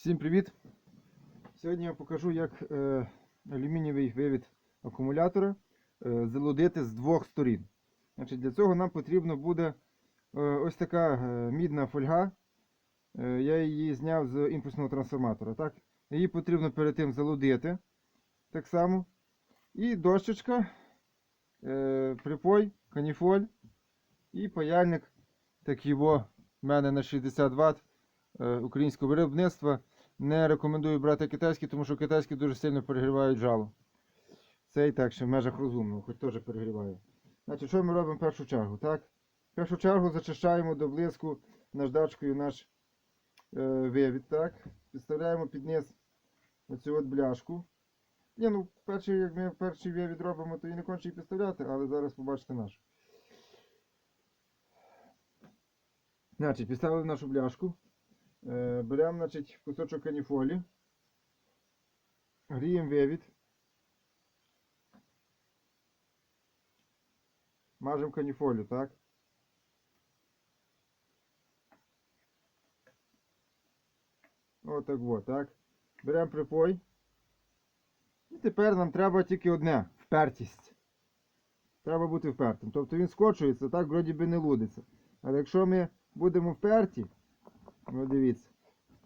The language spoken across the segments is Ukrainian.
Всім привіт! Сьогодні я покажу, як е, алюмінієвий вивід акумулятора е, залудити з двох сторін. Значить, для цього нам потрібно буде е, ось така е, мідна фольга. Е, я її зняв з імпульсного трансформатора. Так? Її потрібно перед тим залудити так само. І дощечка, е, припой, каніфоль і паяльник. Такий во в мене на 60 Вт е, українського виробництва. Не рекомендую брати китайські, тому що китайські дуже сильно перегрівають жало. Цей так ще в межах розумного, хоч теж перегріває. Значить, що ми робимо в першу чергу? Так? В першу чергу зачищаємо до блиску наждачкою наш е, вивід. Так? Підставляємо під низ оцю от бляшку. Ні, ну, перший, як ми перший вивід робимо, то і не конче і підставляти, але зараз побачите наш. Значить, підставили нашу бляшку. Е, Беремо значить, кусочок каніфолі. Гріємо вивід. Мажемо каніфолю, так? Отак от, так. Беремо припой. І тепер нам треба тільки одне впертість. Треба бути впертим. Тобто він скочується, так, вроді би не лудиться. Але якщо ми будемо вперті, ну дивіться,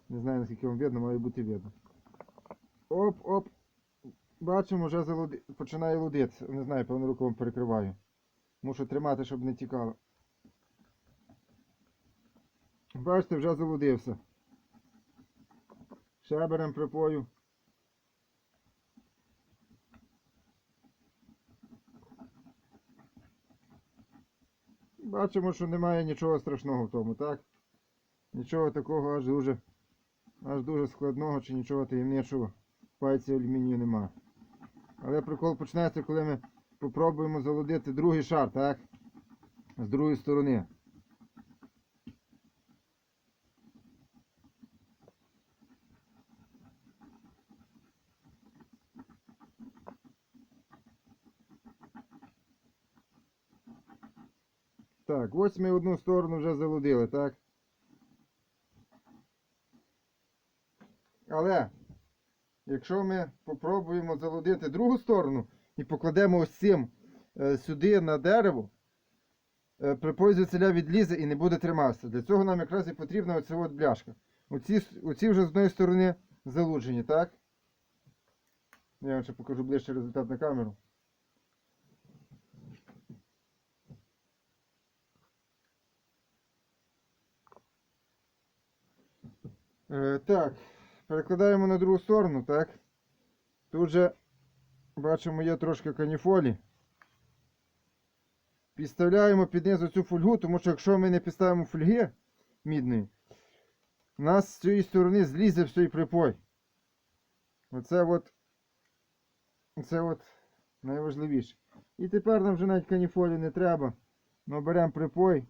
не знаю наскільки вам видно, має бути видно. Оп-оп. Бачимо, вже залуди... починає лудитися. Не знаю, певно рукавом перекриваю. Мушу тримати, щоб не тікало. Бачите, вже залудився. Ще беремо припою. Бачимо, що немає нічого страшного в тому, так? Нічого такого аж дуже аж дуже складного чи нічого таємничого в пальці алюмінію нема. Але прикол починається, коли ми попробуємо залудити другий шар, так? З другої сторони. Так, ось ми одну сторону вже залудили, так? Але, якщо ми попробуємо залудити другу сторону і покладемо ось цим е, сюди на дерево, е, припой звідсиля відлізе і не буде триматися. Для цього нам якраз і потрібна оця от бляшка. Оці, оці вже з одної сторони залуджені, так? Я вам ще покажу ближче результат на камеру. Е, так, перекладаємо на другу сторону, так? Тут же бачимо є трошки каніфолі. Підставляємо під низу цю фольгу, тому що якщо ми не підставимо фольги мідної, у нас з цієї сторони злізе всій припой. Оце от, це от найважливіше. І тепер нам вже навіть каніфолі не треба. Ми беремо припой.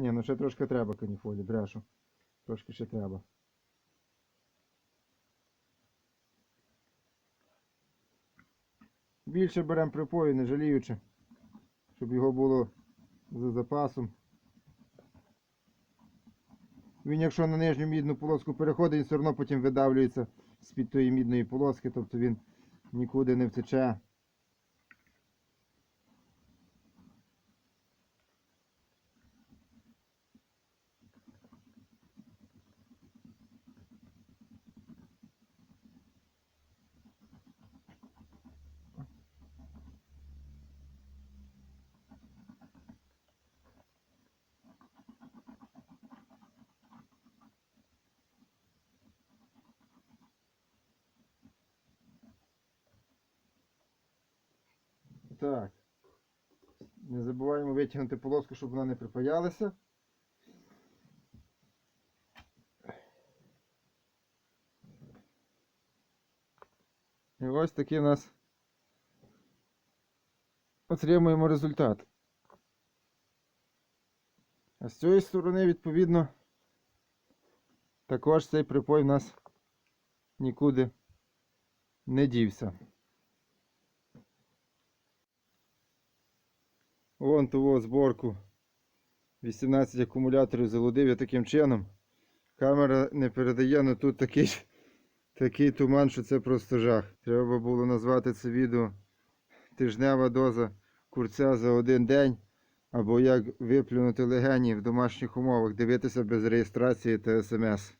Ні, ну ще трошки треба каніфолі, брешу. Трошки ще треба. Більше беремо припою, не жаліючи, щоб його було за запасом. Він, якщо на нижню мідну полоску переходить, він все одно потім видавлюється з-під тої мідної полоски, тобто він нікуди не втече. Так. Не забуваємо витягнути полоску, щоб вона не припаялася. І ось такий у нас отримуємо результат. А з цієї сторони, відповідно, також цей припой в нас нікуди не дівся. Вон того зборку 18 акумуляторів залудив я таким чином. Камера не передає, але тут такий, такий туман, що це просто жах. Треба було назвати це відео тижнева доза курця за один день. Або як виплюнути легені в домашніх умовах, дивитися без реєстрації та смс.